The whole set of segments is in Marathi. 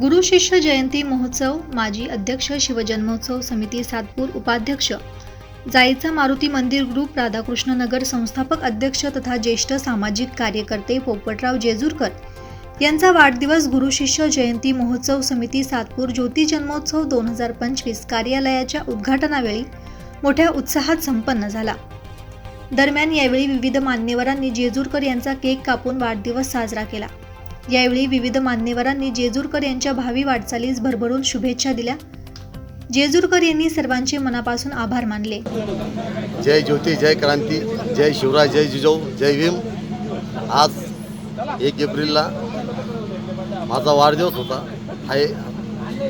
गुरु शिष्य जयंती महोत्सव माजी अध्यक्ष शिवजन्मोत्सव समिती सातपूर उपाध्यक्ष जायचा मारुती मंदिर ग्रुप राधाकृष्ण नगर संस्थापक अध्यक्ष तथा ज्येष्ठ सामाजिक कार्यकर्ते पोपटराव जेजूरकर यांचा वाढदिवस गुरु शिष्य जयंती महोत्सव समिती सातपूर ज्योती जन्मोत्सव दोन हजार पंचवीस कार्यालयाच्या उद्घाटनावेळी मोठ्या उत्साहात संपन्न झाला. दरम्यान यावेळी विविध मान्यवरांनी जेजूरकर यांचा केक कापून वाढदिवस साजरा केला. यावेळी विविध मान्यवरांनी जेजूरकर यांच्या भावी वाटचालीस भरभरून शुभेच्छा दिल्या. जेजूरकर यांनी सर्वांचे मनापासून आभार मानले. जय ज्योती जय क्रांती जय शिवराय जय जिजाऊ जय भीम. आज एक एप्रिलला माझा वाढदिवस होता. आहे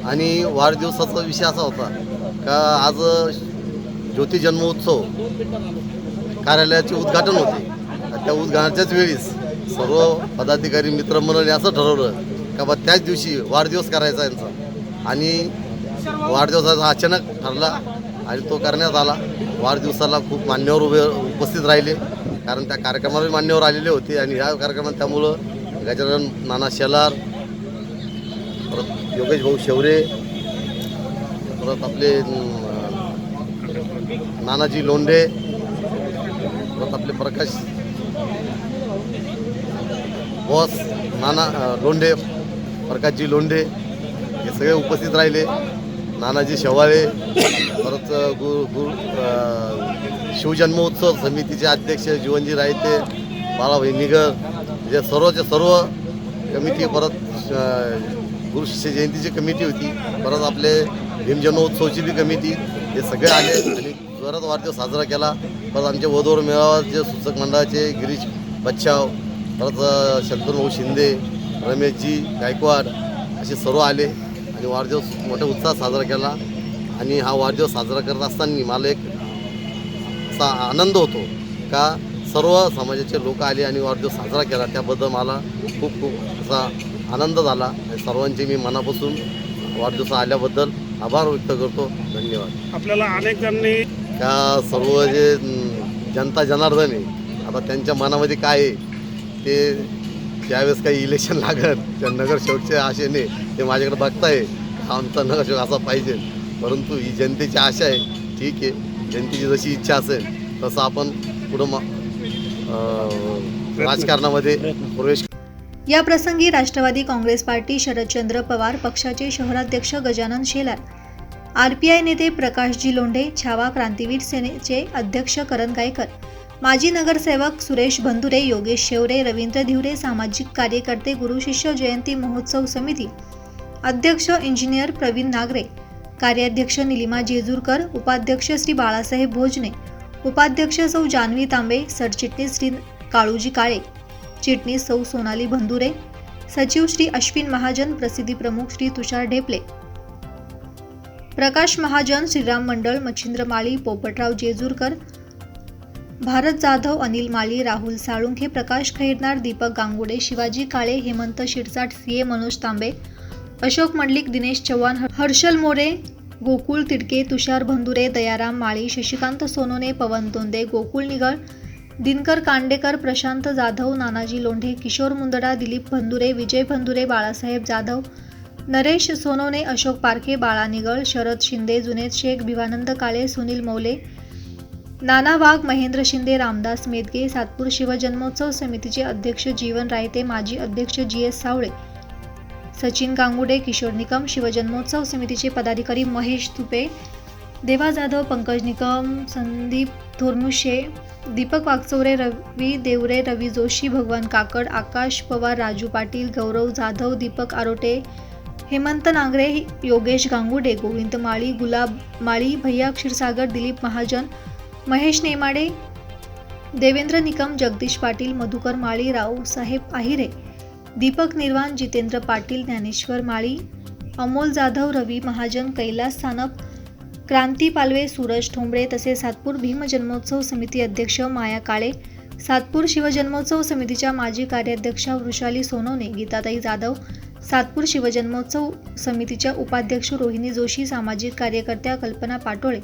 आणि वाढदिवसाचा विषय असा होता का आज ज्योती जन्मोत्सव कार्यालयाचे उद्घाटन होते. त्या उद्घाटनाच्याच वेळीस सर्व पदाधिकारी मित्रमंडळी असं ठरवलं का बा त्याच दिवशी वाढदिवस करायचा यांचा. आणि वाढदिवसाचा अचानक ठरला आणि तो करण्यात आला. वाढदिवसाला खूप मान्यवर उभे उपस्थित राहिले. कारण त्या कार्यक्रमाला मान्यवर आलेले होते आणि ह्या कार्यक्रमात त्यामुळं गजानन नाना शेलार परत योगेश भाऊ शेवरे परत आपले नानाजी लोंढे परत आपले प्रकाश बॉस नाना लोंढे प्रकाशजी लोंढे हे सगळे उपस्थित राहिले. नानाजी शेवाळे परत गु गु शिवजन्मोत्सव समितीचे अध्यक्ष जीवनजी रायते बाळाभाई निगर जे सर्वचे सर्व कमिटी परत अं, गुरु शिष्य जयंतीची कमिटी होती परत आपले भीमजन्मोत्सवची बी कमिटी हे सगळे आले आणि जोरात वाढदिवस साजरा केला. परत आमच्या वधूवर मेळावाचे सूचक मंडळाचे गिरीश बच्छाव परत शंतनभाऊ शिंदे रमेशजी गायकवाड असे सर्व आले आणि वाढदिवस मोठ्या उत्साहात साजरा केला. आणि हा वाढदिवस साजरा करत असताना मला एक असा आनंद होतो का सर्व समाजाचे लोक आले आणि वाढदिवस साजरा केला. त्याबद्दल मला खूप खूप असा आनंद झाला. आणि सर्वांचे मी मनापासून वाढदिवस आल्याबद्दल आभार व्यक्त करतो. धन्यवाद. आपल्याला अनेक जणांनी का सर्व जे जनता जनार्दन आहे आता त्यांच्या मनामध्ये काय आहे? ते ज्यावेळेस काही इलेक्शन लागत त्या नगरसेवकच्या आशेने ते माझ्याकडे बघताय आमचा नगरसेवक असा पाहिजे. परंतु ही जनतेची आशा आहे ठीक आहे. जनतेची जशी इच्छा असेल तसं आपण पुढं अं, राजकारणामध्ये प्रवेश या प्रसंगी राष्ट्रवादी काँग्रेस पार्टी शरदचंद्र पवार पक्षाचे शहराध्यक्ष गजानन शेलार आय नेते प्रकाशजी लोंढे छावा क्रांतीवीर सेनेचे अध्यक्ष करण गायकर माजी नगरसेवक सुरेश बंधुरे योगेश शेवरे रवींद्र धिवरे सामाजिक कार्यकर्ते गुरुशिष्य जयंती महोत्सव समिती अध्यक्ष इंजिनियर प्रवीण नागरे कार्याध्यक्ष निलिमा जेजूरकर उपाध्यक्ष श्री बाळासाहेब भोजने उपाध्यक्ष सौ जान्हवी तांबे सरचिटणीस श्री काळूजी काळे चिटणीस सौ सोनाली बंधुरे सचिव श्री अश्विन महाजन प्रसिद्धी प्रमुख श्री तुषार ढेपले. प्रकाश महाजन श्रीराम मंडळ मच्छिंद्र माळी पोपटराव जेजूरकर भारत जाधव अनिल माळी राहुल साळुंखे प्रकाश खैरनार दीपक गांगुडे शिवाजी काळे हेमंत शिरसाट सी ए मनोज तांबे अशोक मंडलिक दिनेश चव्हाण हर्षल मोरे गोकुळ तिडके तुषार भंदुरे दयाराम माळी शशिकांत सोनोने पवन तोंदे गोकुळ निगळ दिनकर कांडेकर प्रशांत जाधव नानाजी लोंढे किशोर मुंदडा दिलीप भंदुरे विजय भंदुरे बाळासाहेब जाधव नरेश सोनोने अशोक पारखे बाळा निगळ शरद शिंदे जुनेद शेख भिवानंद काळे सुनील मौले नाना वाघ महेंद्र शिंदे रामदास मेदगे सातपूर शिवजन्मोत्सव समितीचे अध्यक्ष जीवन रायते माजी अध्यक्ष जी एस सावळे सचिन गांगुडे किशोर निकम शिवजन्मोत्सव समितीचे पदाधिकारी महेश तुपे देवा जाधव पंकज निकम संदीप थोरमुशे दीपक वागचौरे रवी देवरे रवी जोशी भगवान काकड आकाश पवार राजू पाटील गौरव जाधव दीपक आरोटे हेमंत नांगरे योगेश गांगुडे गोविंद माळी गुलाब माळी भैया क्षीरसागर दिलीप महाजन महेश नेमाडे देवेंद्र निकम जगदीश पाटील मधुकर माळी रावसाहेब आहिरे दीपक निर्वाण जितेंद्र पाटील ज्ञानेश्वर माळी अमोल जाधव रवी महाजन कैलास सानप क्रांती पालवे सूरज ठोंबळे तसेच सातपूर भीमजन्मोत्सव समिती अध्यक्ष माया काळे सातपूर शिवजन्मोत्सव समितीच्या माजी कार्याध्यक्षा वृषाली सोनवणे गीताताई जाधव सातपूर शिवजन्मोत्सव समितीच्या उपाध्यक्ष रोहिणी जोशी सामाजिक कार्यकर्त्या कल्पना पाटोळे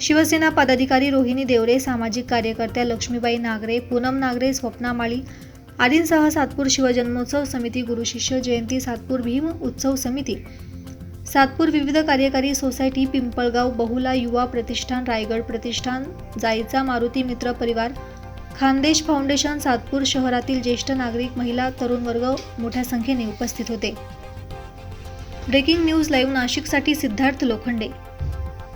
शिवसेना पदाधिकारी रोहिणी देवरे सामाजिक कार्यकर्त्या लक्ष्मीबाई नागरे पूनम नागरे स्वप्ना माळी आदींसह सातपूर शिवजन्मोत्सव समिती गुरुशिष्य जयंती सातपूर भीम उत्सव समिती. सातपूर विविध कार्यकारी सोसायटी पिंपळगाव बहुला युवा प्रतिष्ठान रायगड प्रतिष्ठान जायचा मारुती मित्र परिवार खानदेश फाउंडेशन सातपूर शहरातील ज्येष्ठ नागरिक महिला तरुण वर्ग मोठ्या संख्येने उपस्थित होते. ब्रेकिंग न्यूज लाईव्ह नाशिकसाठी सिद्धार्थ लोखंडे.